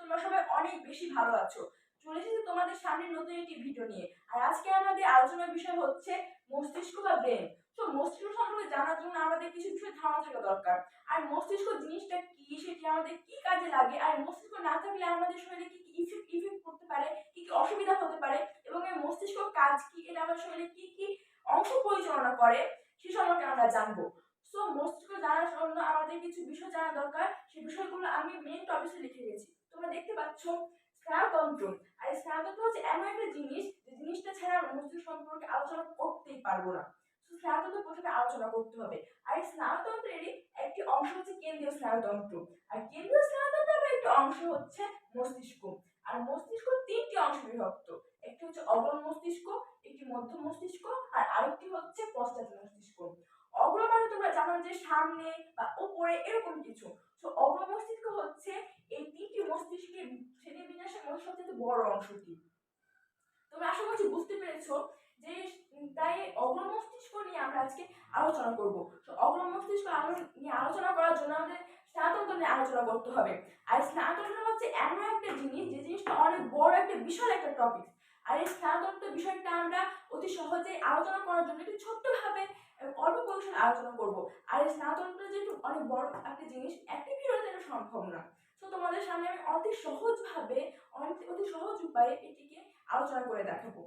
তোমরা সবাই অনেক বেশি ভালো আছো। চলে এসেছি তোমাদের সামনে নতুন একটি ভিডিও নিয়ে। আর আজকে আমাদের আলোচনার বিষয় হচ্ছে মস্তিষ্ক বা ব্রেন তো মস্তিষ্ক সম্পর্কে জানার জন্য আমাদের কিছু বিষয় ধারণা থাকা দরকার। আর মস্তিষ্ক জিনিসটা কি, সেটি আমাদের কি কাজে লাগে? আর মস্তিষ্ক না থাকলে আমাদের শরীরে কি কি ইফেক্ট ইফেক্ট করতে পারে? কি কি অসুবিধা হতে পারে? এবং এই মস্তিষ্ক কাজ কি? এটা আমাদের শরীরে কি কি অংশ পরিচালনা করে? সে সম্পর্কে আমরা জানব। সো মস্তিষ্ক জানার জন্য আমাদের কিছু বিষয় জানা দরকার। সেই বিষয়গুলো আমি মেন টপিকে লিখে গেছি তোমরা দেখতে পাচ্ছ স্নায়ুতন্ত্র আর স্নায়ুতন্ত্র হচ্ছে এমন একটা জিনিস যে জিনিসটা ছাড়া আমরা মস্তিষ্ক সম্পর্কে আলোচনা করতেই পারব না। তো স্নায়ুতন্ত্র প্রথমে আলোচনা করতে হবে। আর স্নায়ুতন্ত্রেরই একটি অংশ হচ্ছে কেন্দ্রীয় স্নায়ুতন্ত্র আর কেন্দ্রীয় স্নায়ুতন্ত্রের একটি অংশ হচ্ছে মস্তিষ্ক। আর মস্তিষ্ক তিনটি অংশে বিভক্ত। একটি হচ্ছে অগ্র মস্তিষ্ক, একটি মধ্য মস্তিষ্ক, আর আরেকটি হচ্ছে পশ্চাৎ মস্তিষ্ক। অগ্র তোমরা জানো যে সামনে বা উপরে এরকম কিছু। তো অগ্র মস্তিষ্ক হচ্ছে এই তিনটি মস্তিষ্কের শ্রেণি বিন্যাসের মধ্যে সবচেয়ে বড় অংশটি। তোমরা আশা করছি বুঝতে পেরেছ যে তাই অগ্র মস্তিষ্ক নিয়ে আমরা আজকে আলোচনা করব। তো অগ্র মস্তিষ্ক নিয়ে আলোচনা করার জন্য আমাদের স্নায়ুতন্ত্র নিয়ে আলোচনা করতে হবে। আর স্নায়ুতন্ত্র হচ্ছে এমন একটা জিনিস, যে জিনিসটা অনেক বড় একটা, বিশাল একটা টপিক আর এই স্নায়ুতন্ত্র বিষয়টা আমরা অতি সহজে আলোচনা করার জন্য একটু ছোট্টভাবে অল্প পরিসরে আলোচনা করব। আর এই স্নায়ুতন্ত্র যেহেতু অনেক বড় একটা জিনিস একটি ভিডিওতে এটা সম্ভব না। তো তোমাদের সামনে আমি অতি সহজভাবে অনেক অতি সহজ উপায়ে এটিকে আলোচনা করে দেখাবো।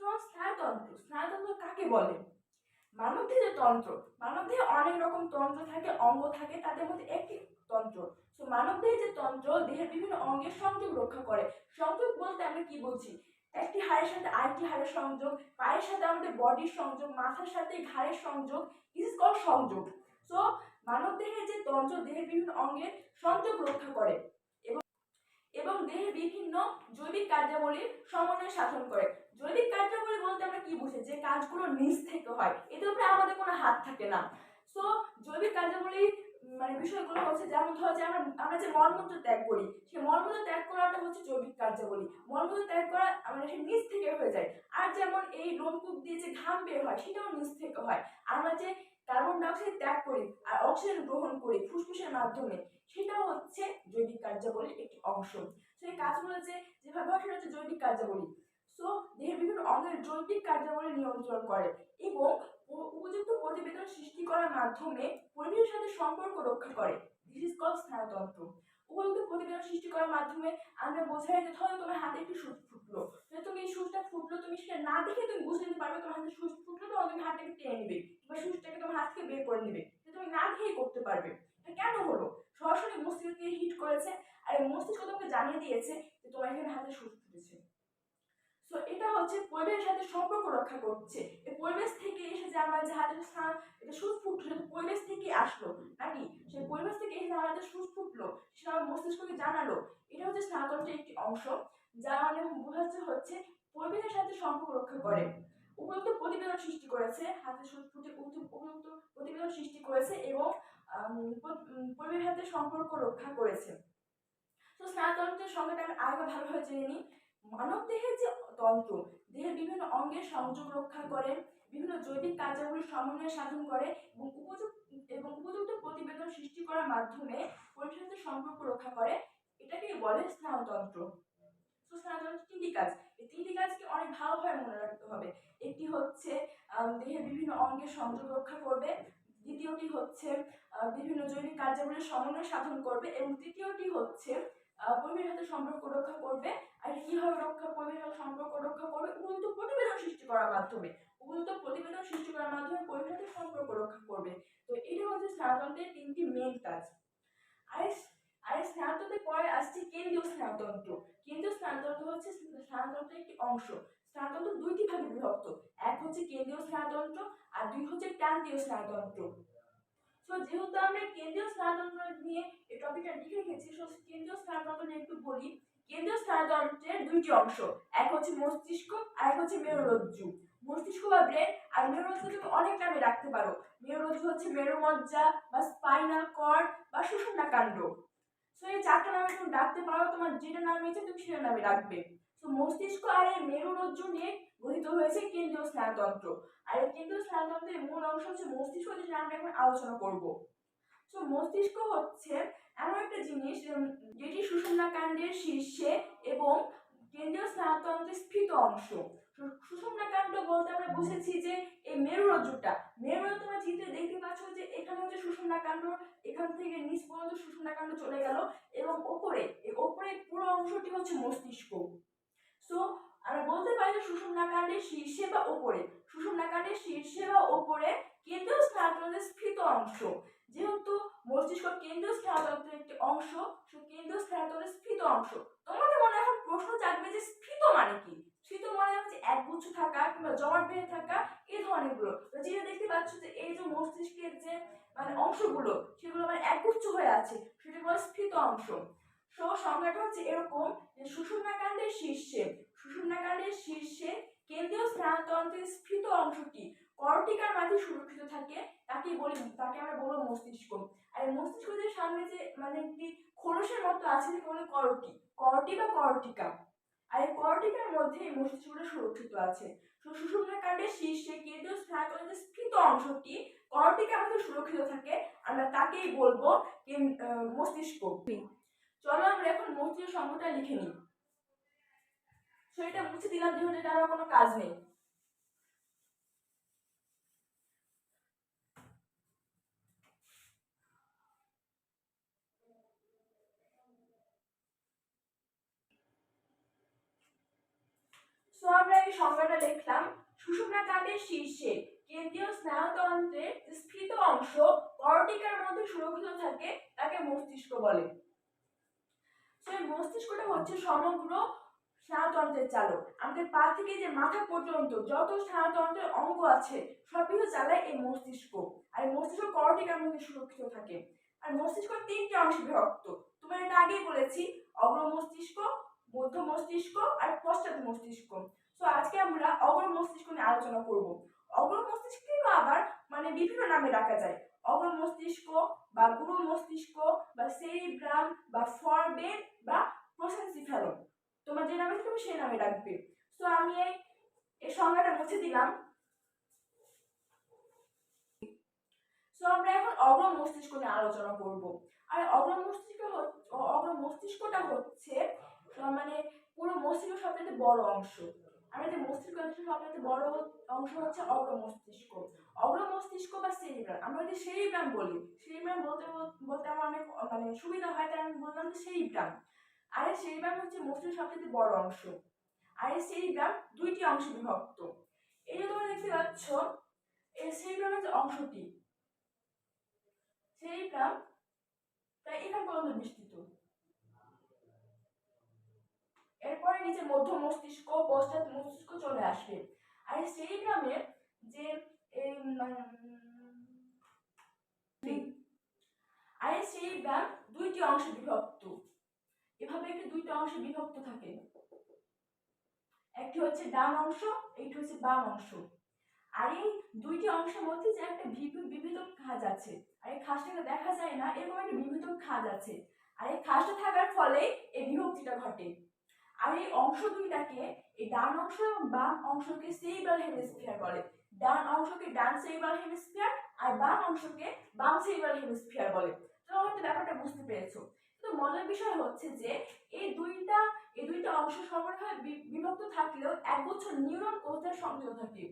তো স্নায়ুতন্ত্র স্নায়ুতন্ত্র কাকে বলে? মানব মানবদেহের তন্ত্র। মানবদেহে অনেক রকম তন্ত্র থাকে, অঙ্গ থাকে, তাদের মধ্যে একটি তন্ত্র। তো মানবদেহের যে তন্ত্র, দেহের বিভিন্ন অঙ্গের সংযোগ রক্ষা করে। সংযোগ বলতে আমরা কি বুঝি? একটি হাড়ের সাথে আরেকটি হাড়ের সংযোগ, পায়ের সাথে আমাদের বডির সংযোগ, মাথার সাথে ঘাড়ের সংযোগ ইস কল সংযোগ। সো মানবদেহের যে তন্ত্র, দেহের বিভিন্ন অঙ্গের সংযোগ রক্ষা করে এবং এবং দেহের বিভিন্ন জৈবিক কার্যাবলীর সমন্বয় সাধন করে। জৈবিক কার্যাবলী বলতে আমরা কি বুঝি? যে কাজগুলো নিজ থেকে হয়। এতে উপরে আমাদের কোনো হাত থাকে না। সো জৈবিক কার্যাবলী মানে বিষয়গুলো হচ্ছে যেমন ধরো যে আমরা আমরা যে মলমূত্র ত্যাগ করি, সেই মলমূত্র ত্যাগ করাটা হচ্ছে জৈবিক কার্যাবলী। মলমূত্র ত্যাগ করা মানে সে নিচ থেকে হয়ে যায়। আর যেমন এই লোমকূপ দিয়ে যে ঘাম বের হয়, সেটাও নিচ থেকে হয়। আমরা যে কার্বন ডাইঅক্সাইড ত্যাগ করি আর অক্সিজেন গ্রহণ করি ফুসফুসের মাধ্যমে, সেটাও হচ্ছে জৈবিক কার্যাবলীর একটি অংশ। সেই কাজগুলো যে যেভাবে হয়, সেটা হচ্ছে জৈবিক কার্যাবলী। সো দেহের বিভিন্ন অঙ্গের জৈবিক কার্যাবলী নিয়ন্ত্রণ করে এবং উপযুক্ত প্রতিবেদন সৃষ্টি করার মাধ্যমে পরিবেশের সাথে সম্পর্ক রক্ষা করে। দিস ইজ কল স্নায়ুতন্ত্র। উপযুক্ত প্রতিবেদন সৃষ্টি করার মাধ্যমে আমরা বোঝাই যে ধরো তোমার হাতে একটি সুচ ফুটলো। যদি তুমি এই সুচটা ফুটলো, তুমি সেটা না দেখে তুমি বুঝে নিতে পারবে তোমার হাতে সুচ ফুটলো তখন তুমি হাতটাকে টেনে নিবে কিংবা সুচটাকে তোমার হাত থেকে বের করে নিবে। তুমি না দেখেই করতে পারবে। কেন হলো? সরাসরি মস্তিষ্কে হিট করেছে আর এই মস্তিষ্ক তোমাকে জানিয়ে দিয়েছে যে তোমার এখানে হাতে সুচ ফুটেছে। সো এটা হচ্ছে পরিবেশের সাথে সম্পর্ক রক্ষা করছে। এই পরিবেশ থেকে এসে যে আমরা যে হাতে স্থান এটা সুচ ফুটলো পরিবেশ থেকে আসলো নাকি সেই পরিবেশ থেকে এসে আমাদের সুচ ফুটলো, সেটা আমার মস্তিষ্ককে জানালো, এটা হচ্ছে স্নায়ুতন্ত্রের একটি অংশ যা মানে বোঝাচ্ছে হচ্ছে পরিবেশের সাথে সম্পর্ক রক্ষা করে। উপযুক্ত প্রতিবেদন সৃষ্টি করেছে, হাতে সুচ ফুটে উপযুক্ত প্রতিবেদন সৃষ্টি করেছে এবং পরিবেশের সাথে সম্পর্ক রক্ষা করেছে। তো স্নায়ুতন্ত্রের সংজ্ঞাটা আমি আগে ভালোভাবে জেনে নিই। মানব দেহের যে তন্ত্র, দেহের বিভিন্ন অঙ্গের সংযোগ রক্ষা করে, বিভিন্ন জৈবিক কার্যাবলীর সমন্বয় সাধন করে এবং উপযুক্ত এবং উপযুক্ত প্রতিবেদন সৃষ্টি করার মাধ্যমে পরিবেশের সাথে সম্পর্ক রক্ষা করে এটাকে বলে স্নায়ুতন্ত্র। তো স্নায়ুতন্ত্রের তিনটি কাজ, এই তিনটি কাজকে অনেক ভালোভাবে মনে রাখতে হবে। একটি হচ্ছে দেহের বিভিন্ন অঙ্গের সংযোগ রক্ষা করবে, দ্বিতীয়টি হচ্ছে বিভিন্ন জৈবিক কার্যাবলীর সমন্বয় সাধন করবে এবং তৃতীয়টি হচ্ছে পরিবেশের সাথে সম্পর্ক রক্ষা করবে আর কীভাবে রক্ষা সাথে সম্পর্ক রক্ষা করবে উপযুক্ত প্রতিবেদন সৃষ্টি করার মাধ্যমে। উপযুক্ত প্রতিবেদন সৃষ্টি করার মাধ্যমে পরিবেশের সম্পর্ক রক্ষা করবে। তো এটা হচ্ছে স্নায়ুতন্ত্রের তিনটি মেন কাজ। আর আর এই পরে আসছে কেন্দ্রীয় স্নায়ুতন্ত্র কেন্দ্রীয় স্নায়ুতন্ত্র হচ্ছে স্নায়ুতন্ত্রের একটি অংশ। স্নায়ুতন্ত্র দুইটি ভাগে বিভক্ত। এক হচ্ছে কেন্দ্রীয় স্নায়ুতন্ত্র আর দুই হচ্ছে ক্রান্তীয় স্নায়ুতন্ত্র তো যেহেতু আমরা কেন্দ্রীয় স্নায়ুতন্ত্র নিয়ে এই টপিকটা লিখে রেখেছি সো কেন্দ্রীয় স্নায়ুতন্ত্র নিয়ে একটু বলি। কেন্দ্রীয় স্নায়ুতন্ত্রের দুইটি অংশ, এক হচ্ছে মস্তিষ্ক আর এক হচ্ছে মেরুরজ্জু। মস্তিষ্ক বা ব্রেন আর মেরুরজ্জু তুমি অনেক নামে রাখতে পারো। মেরুরজ্জু হচ্ছে মেরুমজ্জা বা স্পাইনাল কর্ড বা সুষুম্না কাণ্ড। সো এই চারটা নামে তুমি ডাকতে পারো, তোমার যেটা নাম ইচ্ছে তুমি সেটা নামে রাখবে। তো মস্তিষ্ক আর এই মেরুরজ্জু নিয়ে গঠিত হয়েছে কেন্দ্রীয় স্নায়ুতন্ত্র আর এই কেন্দ্রীয় স্নায়ুতন্ত্রের মূল অংশ হচ্ছে মস্তিষ্ক, যেটা আমরা এখন আলোচনা করব। তো মস্তিষ্ক হচ্ছে এমন একটা জিনিস যেটি সুষুম্না কাণ্ডের শীর্ষে এবং কেন্দ্রীয় স্নায়ুতন্ত্রের স্ফীত অংশ। সু- সুষুম্না কাণ্ড বলতে আমরা বুঝেছি যে এই মেরুরজ্জুটা, মেরুরজ্জু তোমরা চিত্রে দেখতে পাচ্ছ যে এখানে হচ্ছে সুষুম্না কাণ্ড, এখান থেকে নিচ পর্যন্ত সুষুম্না কাণ্ড চলে গেল এবং ওপরে, এই ওপরে পুরো অংশটি হচ্ছে মস্তিষ্ক। সো আমরা বলতে পারি যে সুষুম্না কাণ্ডের শীর্ষে বা ওপরে, সুষুম্না কাণ্ডের শীর্ষে বা ওপরে কেন্দ্রীয় স্নায়ুতন্ত্রের স্ফীত অংশ। যেহেতু মস্তিষ্ক কেন্দ্রীয় স্নায়ুতন্ত্রের একটি অংশ, সে কেন্দ্রীয় স্নায়ুতন্ত্রের স্ফীত অংশ। তোমাদের মনে এখন প্রশ্ন জাগবে যে স্ফীত মানে কি? স্ফীত মানে হচ্ছে একগুচ্ছ থাকা কিংবা জমাট বেঁধে থাকা এই ধরনেরগুলো যেটা দেখতে পাচ্ছ যে এই যে মস্তিষ্কের যে মানে অংশগুলো, সেগুলো মানে একগুচ্ছ হয়ে আছে। সেটা বলে স্ফীত অংশ। সো সংজ্ঞাটা হচ্ছে এরকম যে সুষুম্নাকাণ্ডের শীর্ষে সুষুম্নাকাণ্ডের শীর্ষে কেন্দ্রীয় স্নায়ুতন্ত্রের স্ফীত অংশটি কর্টিকার মাঝে সুরক্ষিত থাকে তাকে বলি তাকে আমরা বলব মস্তিষ্ক। আর মস্তিষ্কের সামনে যে মানে একটি খোলসের মতো আছে যেটা বলে করটি করটি বা কর্টিকা। আর এই কর্টিকার মধ্যে এই মস্তিষ্কটা সুরক্ষিত আছে। তো সুষুম্নাকাণ্ডের শীর্ষে কেন্দ্রীয় স্নায়ুতন্ত্রের স্ফীত অংশটি কর্টিকার মধ্যে সুরক্ষিত থাকে, আমরা তাকেই বলব মস্তিষ্ক। চলো আমরা এখন মস্তিষ্ক সংখ্যাটা লিখে নিই। তো এটা মুছে দিলাম যেহেতু এটা আমার কোনো কাজ নেই। সো আমরা এই সংজ্ঞাটা লিখলাম সুষুম্নাকাণ্ডের শীর্ষে কেন্দ্রীয় স্নায়ুতন্ত্রের স্ফীত অংশ কর্টিকার মধ্যে সুরক্ষিত থাকে, তাকে মস্তিষ্ক বলে। তো এই মস্তিষ্কটা হচ্ছে সমগ্র স্নায়ুতন্ত্রের চালক। আমাদের পা থেকে যে মাথা পর্যন্ত যত স্নায়ুতন্ত্রের অঙ্গ আছে, সবকিছু চালায় এই মস্তিষ্ক। আর এই মস্তিষ্ক কর্টিকার মধ্যে সুরক্ষিত থাকে। আর মস্তিষ্ক তিনটি অংশে বিভক্ত। তোমার এটা আগেই বলেছি, অগ্র মস্তিষ্ক, মধ্য মস্তিষ্ক আর পশ্চাৎ মস্তিষ্ক। তো আজকে আমরা অগ্র মস্তিষ্ক নিয়ে আলোচনা করব। অগ্র মস্তিষ্ককে আবার মানে বিভিন্ন নামে ডাকা যায়। অগ্র মস্তিষ্ক বা গুরু মস্তিষ্ক বা সেরিব্রাম বা ফরবেন বা প্রসেনসিফ্যালন তোমার যে নামে তুমি সেই নামে ডাকবে তো আমি এই এই সংজ্ঞাটা মুছে দিলাম। তো আমরা এখন অগ্র মস্তিষ্ক নিয়ে আলোচনা করব। আর অগ্র মস্তিষ্ক অগ্র মস্তিষ্কটা হচ্ছে মানে পুরো মস্তিষ্ক সবচেয়ে বড় অংশ। আমরা যে মস্তিষ্ক সবচেয়ে বড় অংশ হচ্ছে অগ্র মস্তিষ্ক। অগ্র মস্তিষ্ক বা সেরিব্রাম। আমরা যদি সেরিব্রাম বলি, সেরিব্রাম বলতে বলতে আমার অনেক মানে সুবিধা হয়, তাই আমি বললাম যে সেরিব্রাম। আর এই সেরিব্রাম হচ্ছে মস্তিষ্ক সবচেয়ে বড় অংশ। আর এই সেরিব্রাম দুইটি অংশে বিভক্ত। এই যে তোমরা দেখতে পাচ্ছ, এই সেরিব্রামের যে অংশটি সেরিব্রাম প্রায় এখান পর্যন্ত বিস্তৃত এরপরে নিচে মধ্য মস্তিষ্ক, পশ্চাৎ মস্তিষ্ক চলে আসবে। আর এই সেরিব্রামের যে আর এই সেরিব্রাম দুইটি অংশে বিভক্ত। এভাবে একটি দুইটা অংশে বিভক্ত থাকে। একটি হচ্ছে ডান অংশ, একটি হচ্ছে বাম অংশ। আর এই দুইটি অংশের মধ্যে যে একটা বিভি- বিবিধ খাঁজ আছে। আর এই খাঁজটাকে দেখা যায় না, এরকম একটা বিবিধ খাঁজ আছে। আর এই খাঁজটা থাকার ফলে এই বিভক্তিটা ঘটে। আর এই অংশ দুইটাকে, এই ডান অংশ এবং বাম অংশকে সেরিব্রাল হেমিস্ফিয়ার বলে। ডান অংশকে ডান সেরিব্রাল হেমিস্ফিয়ার আর বাম অংশকে বাম সেরিব্রাল হেমিস্ফিয়ার বলে। তোমরা হয়তো ব্যাপারটা বুঝতে পেরেছ। মজার বিষয় হচ্ছে যে এই দুইটা এই দুইটা অংশ সমানভাবে বিভক্ত থাকলেও এক একগুচ্ছ নিউরন কোষের সংযোগ থাকে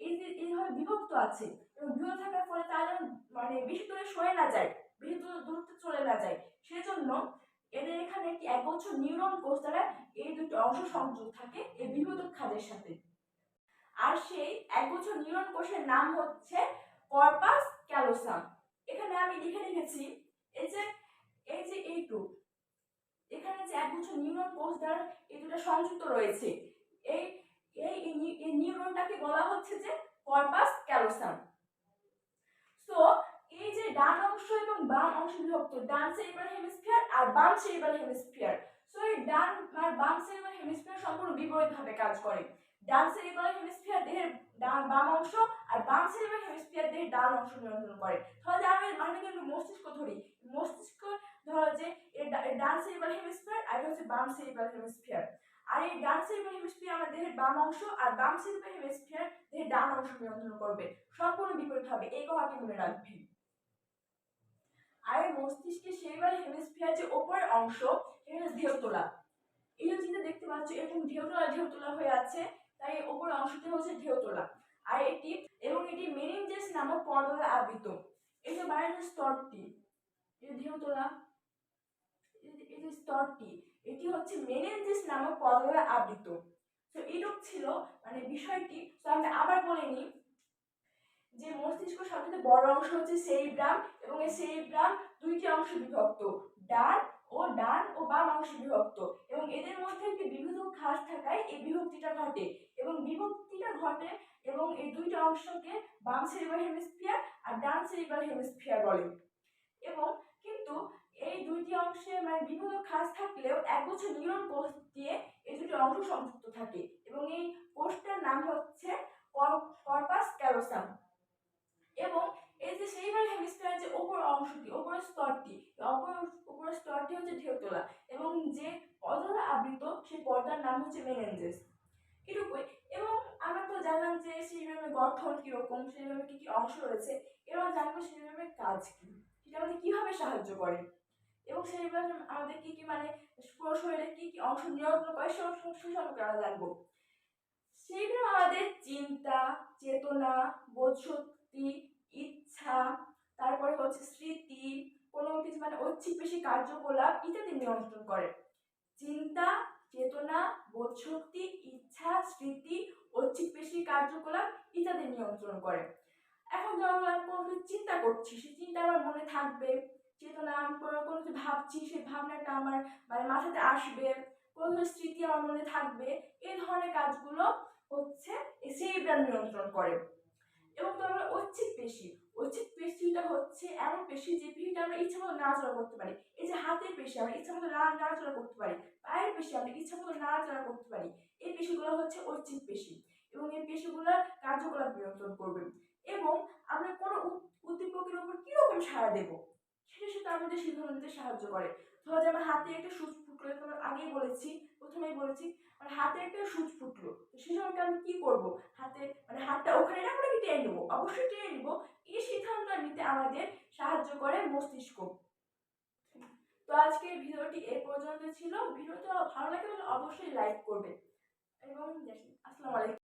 এই যে এইভাবে বিভক্ত আছে, এবং বিভক্ত থাকার ফলে তারা মানে বেশি দূরে সরে না যায়, বেশি দূর, দূরত্বে চলে না যায়, সেজন্য এদের এখানে একটি একগুচ্ছ নিউরন কোষ দ্বারা এই দুটো অংশ সংযোগ থাকে এই বিভক্ত খাদের সাথে। আর সেই এক একগুচ্ছ নিউরন কোষের নাম হচ্ছে কর্পাস ক্যালোসাম। এখানে আমি লিখে রেখেছি, এই যে এই যে এইটু এখানে যে একগুচ্ছ নিউরন কোষ দ্বারা এই দুটো সংযুক্ত রয়েছে, এই এই এই এই নিউরনটাকে বলা হচ্ছে যে কর্পাস ক্যালোসাম। সো এই যে ডান অংশ এবং বাম অংশ বিভক্ত, ডান সেরিব্রাল হেমিস্ফিয়ার আর বাম সেরিব্রাল হেমিস্ফিয়ার সো এই ডান আর বাম সেরিব্রাল হেমিস্ফিয়ার সম্পূর্ণ বিপরীতভাবে কাজ করে। ডান সেরিব্রাল হেমিস্ফিয়ার দেহের ডান বাম অংশ আর বাম সেরিব্রাল হেমিস্ফিয়ার দেহের ডান অংশ নিয়ন্ত্রণ করে। তাহলে আমি মানে কিন্তু মস্তিষ্ক ধরি। মস্তিষ্ক ধরো যে ডান সেরিব্রাল হেমিস্ফিয়ার আর হচ্ছে বাম সেরিব্রাল হেমিস্ফিয়ার। আর এই ডান সেরিব্রাল হেমিস্ফিয়ার আমার দেহের বাম অংশ আর বাম সেরিব্রাল হেমিস্ফিয়ার দেহের ডান অংশ নিয়ন্ত্রণ করবে। সম্পূর্ণ বিপরীত হবে এই কথাটি মনে রাখবি। আর মস্তিষ্কের সেরিব্রাল হেমিস্ফিয়ার যে ওপরের অংশ হচ্ছে ঢেউ তোলা এই যে দেখতে পাচ্ছ, এরকম ঢেউ তোলা ঢেউ তোলা হয়ে আছে। তাই ওপরের অংশটি হচ্ছে ঢেউ তোলা আর এটি এবং এটি মেনিনজেস নামক পর্দা দ্বারা আবৃত। এই যে বাইরের স্তরটি, এই ঢেউ তোলা এই যে- স্তরটি, এটি হচ্ছে মেনেনজিস নামক পর্দা দ্বারা আবৃত। তো এইরূপ ছিল মানে বিষয়টি, তো আমি আবার বলে নিই যে মস্তিষ্ক সবচেয়ে বড় অংশ হচ্ছে সেরিব্রাম এবং এই সেরিব্রাম দুইটি অংশে বিভক্ত। ডান ও ডান ও বাম অংশে বিভক্ত এবং এদের মধ্যে একটি বিভক্ত খাস থাকায় এই বিভক্তিটা ঘটে এবং বিভক্তিটা ঘটে এবং এই দুইটা অংশকে বাম সেরিব্রাল হেমিস্ফিয়ার আর ডান সেরিব্রাল হেমিস্ফিয়ার বলে। এবং কিন্তু এই দুইটি অংশে মানে বিভিন্ন খাস থাকলেও একগুচ্ছ নিউরন কোষ দিয়ে এই দুটি অংশ সংযুক্ত থাকে এবং এই কোষটার নাম হচ্ছে কর্পাস ক্যালোসাম এবং এই যে সেইবার হেমিস্ফিয়ার যে ওপর অংশটি ওপরের স্তরটি অপর, উপরের স্তরটি হচ্ছে ঢেউতলা এবং যে পর্দা আবৃত সেই পর্দার নাম হচ্ছে মেনেঞ্জেস এটুকুই। এবং আমরা তো জানলাম যে সেইভাবে গঠন কীরকম সেইভাবে কি কি অংশ রয়েছে। এবার জানব সেইভাবে কাজ কি, সেটা আমাদের কীভাবে সাহায্য করে এবং সেইভাবে আমাদের কি কি মানে পুরো শরীরে কি কি অংশ নিয়ন্ত্রণ করে, সে অংশ সে সম্পর্কে আমরা জানব। সেইভাবে আমাদের চিন্তা, চেতনা, বোধশক্তি ইচ্ছা, তারপরে হচ্ছে স্মৃতি, কোনো কিছু মানে ঐচ্ছিক পেশি কার্যকলাপ ইত্যাদি নিয়ন্ত্রণ করে। চিন্তা, চেতনা বোধশক্তি ইচ্ছা, স্মৃতি, ঐচ্ছিক পেশি কার্যকলাপ ইত্যাদি নিয়ন্ত্রণ করে। এখন যখন আমি কোনো কিছু চিন্তা করছি, সেই চিন্তা আমার মনে থাকবে। চেতনা, আমি কোনো কিছু ভাবছি, সেই ভাবনাটা আমার মানে মাথাতে আসবে। কোনো কিছু স্মৃতি আমার মনে থাকবে। এই ধরনের কাজগুলো হচ্ছে এই সেরিব্রাম নিয়ন্ত্রণ করে। ঐচ্ছিক পেশি। ঐচ্ছিক পেশিটা হচ্ছে এমন পেশি যে পেশিটা আমরা ইচ্ছা মতো নাড়াচড়া করতে পারি। এই যে হাতের পেশি আমরা ইচ্ছা মতো নাড়াচড়া করতে পারি। পায়ের পেশি আমরা ইচ্ছা মতো নাড়াচড়া করতে পারি। এই পেশিগুলো হচ্ছে ঐচ্ছিক পেশি এবং এই পেশিগুলোর কার্যকলাপ নিয়ন্ত্রণ করবে। এবং আমরা কোনো উদ- উদ্দীপকের উপর কীরকম সাড়া দেবো? সেটা সেটা আমাদের সিদ্ধান্ত নিতে সাহায্য করে। ধরো যে আমার হাতে একটা সুচ ফুটলো আমার আগেই বলেছি, প্রথমেই বলেছি, আমার হাতে একটা সুচ ফুটলো। তো সেই সময়টা আমি কি করব? হাতে মানে হাতটা ওখানে রাখব নাকি টেনে নেব? অবশ্যই টেনে নেব। এই সিদ্ধান্তটা নিতে আমাদের সাহায্য করে মস্তিষ্ক। তো আজকের ভিডিওটি এ পর্যন্ত ছিল। ভিডিওটা ভালো লাগে তাহলে অবশ্যই লাইক করবে এবং আসসালামু আলাইকুম।